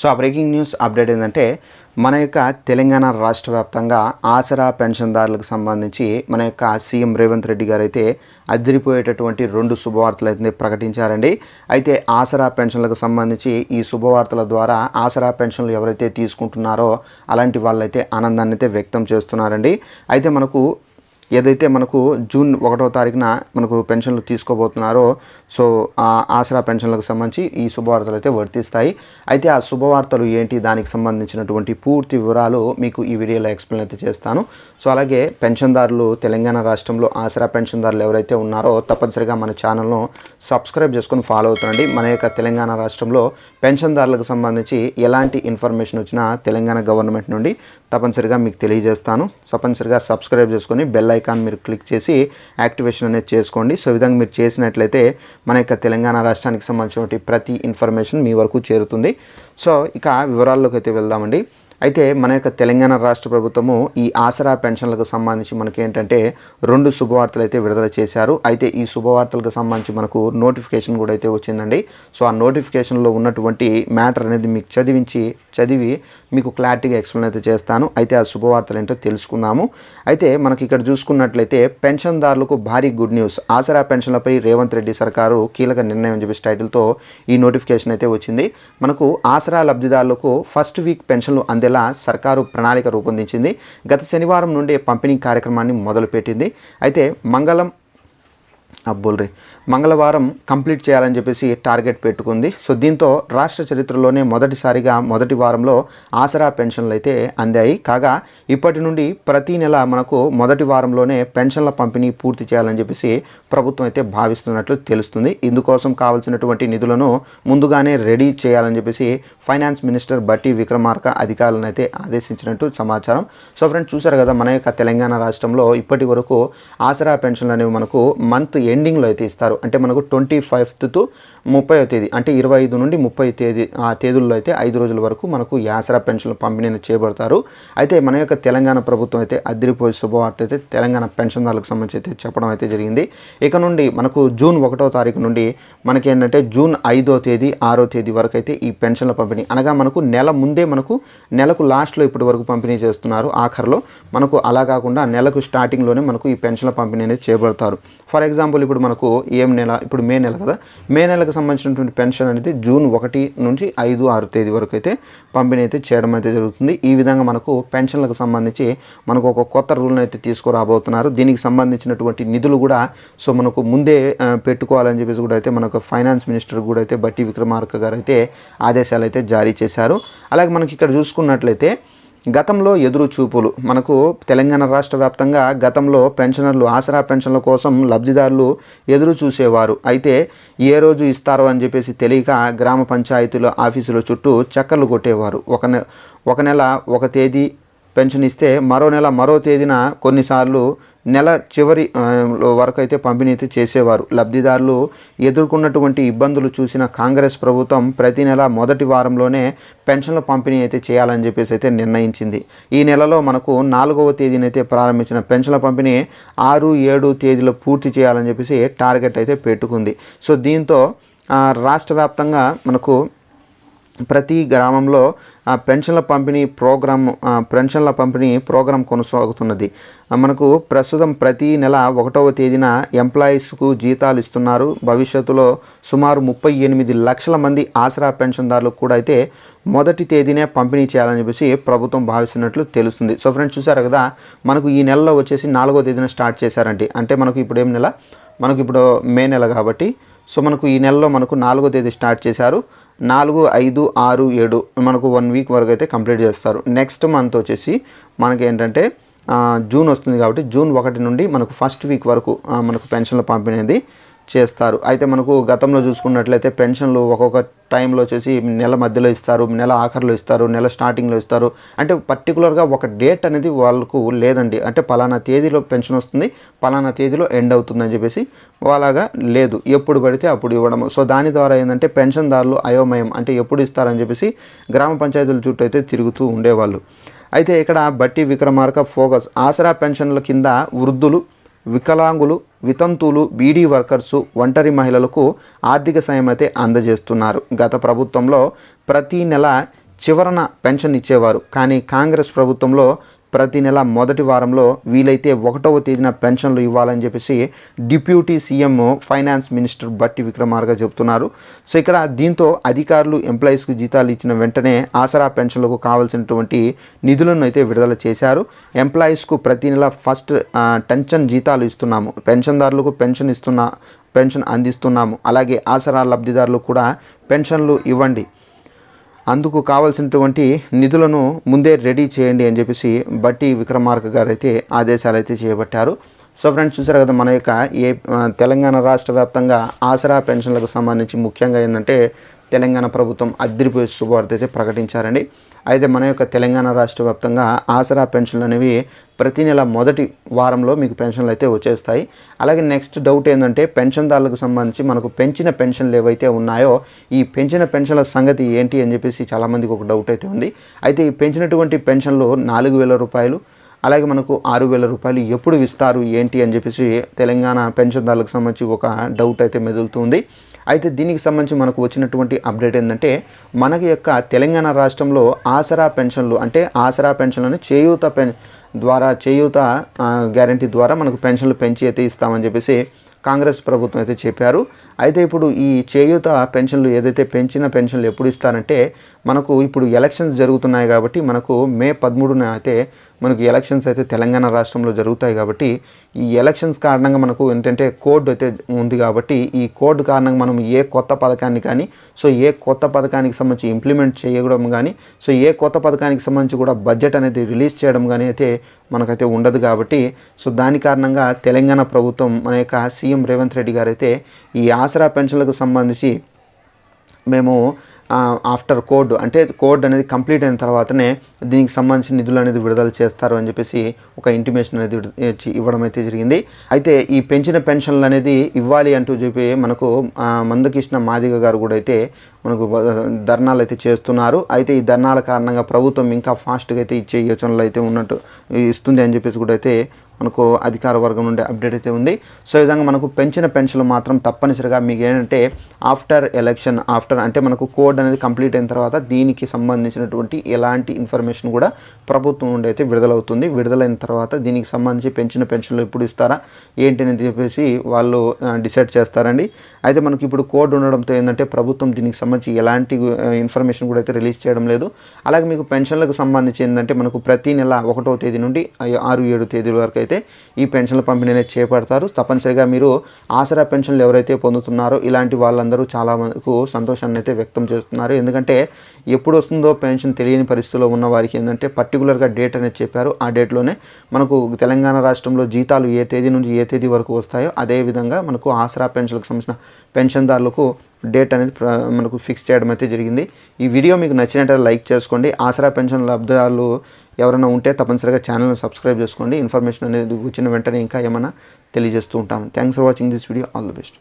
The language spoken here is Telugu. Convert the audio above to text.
సో ఆ బ్రేకింగ్ న్యూస్ అప్డేట్ ఏంటంటే మన యొక్క తెలంగాణ రాష్ట్ర వ్యాప్తంగా ఆసరా పెన్షన్దారులకు సంబంధించి మన యొక్క సీఎం రేవంత్ రెడ్డి గారు అయితే అదిరిపోయేటటువంటి రెండు శుభవార్తలు అయితే ప్రకటించారండి. అయితే ఆసరా పెన్షన్లకు సంబంధించి ఈ శుభవార్తల ద్వారా ఆసరా పెన్షన్లు ఎవరైతే తీసుకుంటున్నారో అలాంటి వాళ్ళైతే ఆనందాన్ని అయితే వ్యక్తం చేస్తున్నారండి. అయితే మనకు ఏదైతే మనకు జూన్ ఒకటో తారీఖున మనకు పెన్షన్లు తీసుకోబోతున్నారో సో ఆ ఆసరా పెన్షన్లకు సంబంధించి ఈ శుభవార్తలు అయితే వర్తిస్తాయి. అయితే ఆ శుభవార్తలు ఏంటి? దానికి సంబంధించినటువంటి పూర్తి వివరాలు మీకు ఈ వీడియోలో ఎక్స్ప్లెయిన్ అయితే చేస్తాను. సో అలాగే పెన్షన్దారులు తెలంగాణ రాష్ట్రంలో ఆసరా పెన్షన్దారులు ఎవరైతే ఉన్నారో తప్పనిసరిగా మన ఛానల్ను సబ్స్క్రైబ్ చేసుకొని ఫాలో అవుతుండండి మన యొక్క తెలంగాణ రాష్ట్రంలో పెన్షన్దారులకు సంబంధించి ఎలాంటి ఇన్ఫర్మేషన్ వచ్చినా తెలంగాణ గవర్నమెంట్ నుండి తప్పనిసరిగా మీకు తెలియజేస్తాను. తప్పనిసరిగా సబ్స్క్రైబ్ చేసుకొని బెల్ ఐకాన్ మీరు క్లిక్ చేసి యాక్టివేషన్ అనేది చేసుకోండి. సో విధంగా మీరు చేసినట్లయితే మన యొక్క తెలంగాణ రాష్ట్రానికి సంబంధించినటువంటి ప్రతి ఇన్ఫర్మేషన్ మీ వరకు చేరుతుంది. సో ఇక వివరాల్లోకి అయితే వెళ్దామండి. అయితే మన యొక్క తెలంగాణ రాష్ట్ర ప్రభుత్వము ఈ ఆసరా పెన్షన్లకు సంబంధించి మనకి ఏంటంటే రెండు శుభవార్తలు అయితే విడుదల చేశారు. అయితే ఈ శుభవార్తలకు సంబంధించి మనకు నోటిఫికేషన్ కూడా అయితే వచ్చిందండి. సో ఆ నోటిఫికేషన్లో ఉన్నటువంటి మ్యాటర్ అనేది మీకు చదివించి చదివి మీకు క్లారిటీగా ఎక్స్ప్లెయిన్ అయితే చేస్తాను. అయితే ఆ శుభవార్తలు ఏంటో తెలుసుకుందాము. అయితే మనకి ఇక్కడ చూసుకున్నట్లయితే పెన్షన్దారులకు భారీ గుడ్ న్యూస్. ఆసరా పెన్షన్లపై రేవంత్ రెడ్డి సర్కారు కీలక నిర్ణయం చెప్పేసి టైటిల్తో ఈ నోటిఫికేషన్ అయితే వచ్చింది. మనకు ఆసరా లబ్ధిదారులకు ఫస్ట్ వీక్ పెన్షన్లు అందేలా సర్కారు ప్రణాళిక రూపొందించింది. గత శనివారం నుండి పంపిణీ కార్యక్రమాన్ని మొదలుపెట్టింది. అయితే మంగళం అబ్బుల్రీ. మంగళవారం కంప్లీట్ చేయాలని చెప్పేసి టార్గెట్ పెట్టుకుంది. సో దీంతో రాష్ట్ర చరిత్రలోనే మొదటిసారిగా మొదటి వారంలో ఆసరా పెన్షన్లు అయితే అందాయి. కాగా ఇప్పటి నుండి ప్రతి నెల మనకు మొదటి వారంలోనే పెన్షన్ల పంపిణీ పూర్తి చేయాలని చెప్పేసి ప్రభుత్వం అయితే భావిస్తున్నట్లు తెలుస్తుంది. ఇందుకోసం కావాల్సినటువంటి నిధులను ముందుగానే రెడీ చేయాలని చెప్పేసి ఫైనాన్స్ మినిస్టర్ బట్టి విక్రమార్క అధికారులను అయితే ఆదేశించినట్టు సమాచారం. సో ఫ్రెండ్స్ చూసారు కదా మన యొక్క తెలంగాణ రాష్ట్రంలో ఇప్పటి వరకు ఆసరా పెన్షన్లు అనేవి మనకు మంత్ ఎండింగ్లో అయితే ఇస్తారు. అంటే మనకు ట్వంటీ ఫైవ్త్ టు ముప్పై తేదీ అంటే ఇరవై ఐదు నుండి ముప్పై తేదీ ఆ తేదీల్లో అయితే ఐదు రోజుల వరకు మనకు యాసరా పెన్షన్లు పంపిణీని చేయబడతారు. అయితే మన యొక్క తెలంగాణ ప్రభుత్వం అయితే అదిరిపోయే శుభవార్త అయితే తెలంగాణ పెన్షన్దారులకు సంబంధించి అయితే చెప్పడం అయితే జరిగింది. ఇక నుండి మనకు జూన్ ఒకటో తారీఖు నుండి మనకి ఏంటంటే జూన్ ఐదో తేదీ ఆరో తేదీ వరకు అయితే ఈ పెన్షన్ల పంపిణీ అనగా మనకు నెల ముందే మనకు నెలకు లాస్ట్లో ఇప్పటి వరకు పంపిణీ చేస్తున్నారు ఆఖరిలో. మనకు అలా కాకుండా నెలకు స్టార్టింగ్లోనే మనకు ఈ పెన్షన్ల పంపిణీ అనేది చేయబడతారు. ఫర్ ఎగ్జాంపుల్ ఇప్పుడు మనకు ఏం నెల ఇప్పుడు మే నెల కదా మే నెలకు సంబంధించినటువంటి పెన్షన్ అనేది జూన్ ఒకటి నుంచి ఐదు ఆరు తేదీ వరకు అయితే పంపిణీ అయితే చేయడం అయితే జరుగుతుంది. ఈ విధంగా మనకు పెన్షన్లకు సంబంధించి మనకు ఒక కొత్త రూల్ని అయితే తీసుకురాబోతున్నారు. దీనికి సంబంధించినటువంటి నిధులు కూడా సో మనకు ముందే పెట్టుకోవాలని చెప్పేసి కూడా అయితే మనకు ఫైనాన్స్ మినిస్టర్ కూడా అయితే బట్టి విక్రమార్క గారు అయితే ఆదేశాలు అయితే జారీ చేశారు. అలాగే మనకి ఇక్కడ చూసుకున్నట్లయితే గతంలో ఎదురు చూపులు. మనకు తెలంగాణ రాష్ట్ర వ్యాప్తంగా గతంలో పెన్షనర్లు ఆసరా పెన్షన్ల కోసం లబ్ధిదారులు ఎదురు చూసేవారు. అయితే ఏ రోజు ఇస్తారో అని చెప్పేసి తెలియక గ్రామ పంచాయతీల ఆఫీసుల చుట్టూ చక్కర్లు కొట్టేవారు. ఒక నె ఒక నెల ఒక తేదీ పెన్షన్ ఇస్తే మరో నెల మరో తేదీన కొన్నిసార్లు నెల చివరి వరకు అయితే పంపిణీ అయితే చేసేవారు. లబ్ధిదారులు ఎదుర్కొన్నటువంటి ఇబ్బందులు చూసిన కాంగ్రెస్ ప్రభుత్వం ప్రతి నెల మొదటి వారంలోనే పెన్షన్ల పంపిణీ అయితే చేయాలని చెప్పేసి అయితే నిర్ణయించింది. ఈ నెలలో మనకు నాలుగవ తేదీనైతే ప్రారంభించిన పెన్షన్ల పంపిణీ ఆరు ఏడు తేదీలో పూర్తి చేయాలని చెప్పేసి టార్గెట్ అయితే పెట్టుకుంది. సో దీంతో రాష్ట్ర వ్యాప్తంగా మనకు ప్రతి గ్రామంలో ఆ, పెన్షన్ల పంపిణీ ప్రోగ్రాం పెన్షన్ల పంపిణీ ప్రోగ్రాం కొనసాగుతున్నది. మనకు ప్రస్తుతం ప్రతి నెల ఒకటవ తేదీన ఎంప్లాయీస్కు జీతాలు ఇస్తున్నారు. భవిష్యత్తులో సుమారు ముప్పై ఎనిమిది లక్షల మంది ఆసరా పెన్షన్దారులకు కూడా అయితే మొదటి తేదీనే పంపిణీ చేయాలని చెప్పేసి ప్రభుత్వం భావిస్తున్నట్లు తెలుస్తుంది. సో ఫ్రెండ్స్ చూసారు కదా మనకు ఈ నెలలో వచ్చేసి నాలుగో తేదీన స్టార్ట్ చేశారండి. అంటే మనకు ఇప్పుడు ఏం నెల? మనకు ఇప్పుడు మే నెల కాబట్టి. సో మనకు ఈ నెలలో మనకు నాలుగో తేదీ స్టార్ట్ చేశారు. నాలుగు ఐదు ఆరు ఏడు మనకు వన్ వీక్ వరకు అయితే కంప్లీట్ చేస్తారు. నెక్స్ట్ మంత్ వచ్చేసి మనకి ఏంటంటే జూన్ వస్తుంది కాబట్టి జూన్ ఒకటి నుండి మనకు ఫస్ట్ వీక్ వరకు మనకు పెన్షన్లు పంపిణీ చేస్తారు. అయితే మనకు గతంలో చూసుకున్నట్లయితే పెన్షన్లు ఒక్కొక్క టైంలో వచ్చేసి నెల మధ్యలో ఇస్తారు నెల ఆఖరిలో ఇస్తారు నెల స్టార్టింగ్లో ఇస్తారు. అంటే పర్టికులర్గా ఒక డేట్ అనేది వాళ్ళకు లేదండి. అంటే పలానా తేదీలో పెన్షన్ వస్తుంది పలానా తేదీలో ఎండ్ అవుతుందని చెప్పేసి అలాగా లేదు. ఎప్పుడు పడితే అప్పుడు ఇవ్వడం. సో దాని ద్వారా ఏంటంటే పెన్షన్దారులు అయోమయం. అంటే ఎప్పుడు ఇస్తారని చెప్పేసి గ్రామ పంచాయతీల చుట్టూ అయితే తిరుగుతూ ఉండేవాళ్ళు. అయితే ఇక్కడ బట్టి విక్రమార్క ఫోకస్. ఆసరా పెన్షన్ల కింద వృద్ధులు వికలాంగులు వితంతువులు బీడీ వర్కర్సు ఒంటరి మహిళలకు ఆర్థిక సాయం అయితే అందజేస్తున్నారు. గత ప్రభుత్వంలో ప్రతి నెల చివరన పెన్షన్ ఇచ్చేవారు. కానీ కాంగ్రెస్ ప్రభుత్వంలో ప్రతి నెల మొదటి వారంలో వీలైతే ఒకటవ తేదీన పెన్షన్లు ఇవ్వాలని చెప్పేసి డిప్యూటీ సీఎం ఫైనాన్స్ మినిస్టర్ బట్టి విక్రమార్క చెబుతున్నారు. సో ఇక్కడ దీంతో అధికారులు ఎంప్లాయీస్కు జీతాలు ఇచ్చిన వెంటనే ఆసరా పెన్షన్లకు కావాల్సినటువంటి నిధులను అయితే విడుదల చేశారు. ఎంప్లాయీస్కు ప్రతి నెల ఫస్ట్ టెన్షన్ జీతాలు ఇస్తున్నాము. పెన్షన్దారులకు పెన్షన్ ఇస్తున్నా పెన్షన్ అందిస్తున్నాము. అలాగే ఆసరా లబ్ధిదారులు కూడా పెన్షన్లు ఇవ్వండి. అందుకు కావాల్సినటువంటి నిధులను ముందే రెడీ చేయండి అని చెప్పేసి బట్టి విక్రమార్క గారు అయితే ఆదేశాలు అయితే చేయబట్టారు సో ఫ్రెండ్స్ చూసారు కదా మన యొక్క ఏ తెలంగాణ రాష్ట్ర వ్యాప్తంగా ఆసరా పెన్షన్లకు సంబంధించి ముఖ్యంగా ఏంటంటే తెలంగాణ ప్రభుత్వం అద్దరిపోయే శుభవార్త అయితే ప్రకటించారండి. అయితే మన యొక్క తెలంగాణ రాష్ట్ర వ్యాప్తంగా ఆసరా పెన్షన్లు అనేవి ప్రతి నెల మొదటి వారంలో మీకు పెన్షన్లు అయితే వచ్చేస్తాయి. అలాగే నెక్స్ట్ డౌట్ ఏంటంటే పెన్షన్దారులకు సంబంధించి మనకు పెంచిన పెన్షన్లు ఏవైతే ఉన్నాయో ఈ పెంచిన పెన్షన్ల సంగతి ఏంటి అని చెప్పేసి చాలామందికి ఒక డౌట్ అయితే ఉంది. అయితే ఈ పెంచినటువంటి పెన్షన్లు నాలుగు వేల రూపాయలు అలాగే మనకు ఆరు వేల రూపాయలు ఎప్పుడు ఇస్తారు ఏంటి అని చెప్పేసి తెలంగాణ పెన్షన్దారులకు సంబంధించి ఒక డౌట్ అయితే మెదులుతుంది. అయితే దీనికి సంబంధించి మనకు వచ్చినటువంటి అప్డేట్ ఏంటంటే మనకి యొక్క తెలంగాణ రాష్ట్రంలో ఆసరా పెన్షన్లు అంటే ఆసరా పెన్షన్లను చేయూత పెన్ ద్వారా చేయూత గ్యారంటీ ద్వారా మనకు పెన్షన్లు పెంచి అయితే ఇస్తామని చెప్పేసి కాంగ్రెస్ ప్రభుత్వం అయితే చెప్పారు. అయితే ఇప్పుడు ఈ చేయూత పెన్షన్లు ఏదైతే పెంచిన పెన్షన్లు ఎప్పుడు ఇస్తారంటే మనకు ఇప్పుడు ఎలక్షన్స్ జరుగుతున్నాయి కాబట్టి మనకు మే పదమూడున అయితే మనకు ఎలక్షన్స్ అయితే తెలంగాణ రాష్ట్రంలో జరుగుతాయి కాబట్టి ఈ ఎలక్షన్స్ కారణంగా మనకు ఏంటంటే కోడ్ అయితే ఉంది కాబట్టి ఈ కోడ్ కారణంగా మనం ఏ కొత్త పథకాన్ని కానీ సో ఏ కొత్త పథకానికి సంబంధించి ఇంప్లిమెంట్ చేయడం కానీ సో ఏ కొత్త పథకానికి సంబంధించి కూడా బడ్జెట్ అనేది రిలీజ్ చేయడం కానీ అయితే మనకైతే ఉండదు కాబట్టి సో దాని కారణంగా తెలంగాణ ప్రభుత్వం మన యొక్క సీఎం రేవంత్ రెడ్డి గారు అయితే ఈ ఆసరా పెన్షన్లకు సంబంధించి మేము ఆఫ్టర్ కోడ్ అంటే కోడ్ అనేది కంప్లీట్ అయిన తర్వాతనే దీనికి సంబంధించిన నిధులు అనేది విడుదల చేస్తారు అని చెప్పేసి ఒక ఇంటిమేషన్ అనేది ఇవ్వడం అయితే జరిగింది. అయితే ఈ పెంచిన పెన్షన్లు అనేది ఇవ్వాలి అంటూ చెప్పి మనకు ఆ, మందకృష్ణ మాదిగ గారు కూడా అయితే మనకు ధర్నాలు అయితే చేస్తున్నారు. అయితే ఈ ధర్నాల కారణంగా ప్రభుత్వం ఇంకా ఫాస్ట్గా అయితే ఇచ్చే యోచనలు అయితే ఉన్నట్టు ఇస్తుంది అని చెప్పేసి కూడా అయితే మనకు అధికార వర్గం నుండి అప్డేట్ అయితే ఉంది. సో ఈ విధంగా మనకు పెంచిన పెన్షన్లు మాత్రం తప్పనిసరిగా మీకు ఏంటంటే ఆఫ్టర్ ఎలక్షన్ ఆఫ్టర్ అంటే మనకు కోడ్ అనేది కంప్లీట్ అయిన తర్వాత దీనికి సంబంధించినటువంటి ఎలాంటి ఇన్ఫర్మేషన్ కూడా ప్రభుత్వం నుండి అయితే విడుదలవుతుంది. విడుదలైన తర్వాత దీనికి సంబంధించి పెంచిన పెన్షన్లు ఎప్పుడు ఇస్తారా ఏంటి అని చెప్పేసి వాళ్ళు డిసైడ్ చేస్తారండి. అయితే మనకి ఇప్పుడు కోడ్ ఉండడంతో ఏంటంటే ప్రభుత్వం దీనికి సంబంధించి ఎలాంటి ఇన్ఫర్మేషన్ కూడా అయితే రిలీజ్ చేయడం లేదు. అలాగే మీకు పెన్షన్లకు సంబంధించి ఏంటంటే మనకు ప్రతి నెల ఒకటో తేదీ నుండి ఆరు ఏడు తేదీల వరకు అయితే ఈ పెన్షన్ల పంపిణీ అనేది చేపడతారు. తప్పనిసరిగా మీరు ఆసరా పెన్షన్లు ఎవరైతే పొందుతున్నారో ఇలాంటి వాళ్ళందరూ చాలా మనకు సంతోషాన్ని అయితే వ్యక్తం చేస్తున్నారు. ఎందుకంటే ఎప్పుడు వస్తుందో పెన్షన్ తెలియని పరిస్థితిలో ఉన్న వారికి ఏంటంటే పర్టికులర్గా డేట్ అనేది చెప్పారు. ఆ డేట్లోనే మనకు తెలంగాణ రాష్ట్రంలో జీతాలు ఏ తేదీ నుంచి ఏ తేదీ వరకు వస్తాయో అదే విధంగా మనకు ఆసరా పెన్షన్లకు సంబంధించిన పెన్షన్దారులకు డేట్ అనేది మనకు ఫిక్స్ చేయడం అయితే జరిగింది. ఈ వీడియో మీకు నచ్చినట్లయితే లైక్ చేసుకోండి. ఆసరా పెన్షన్ లబ్ధిదారులు ఎవరైనా ఉంటే తప్పనిసరిగా ఛానల్ని సబ్స్క్రైబ్ చేసుకోండి. ఇన్ఫర్మేషన్ అనేది వచ్చిన వెంటనే ఇంకా ఏమైనా తెలియజేస్తూ ఉంటాను. Thanks for watching this video all the best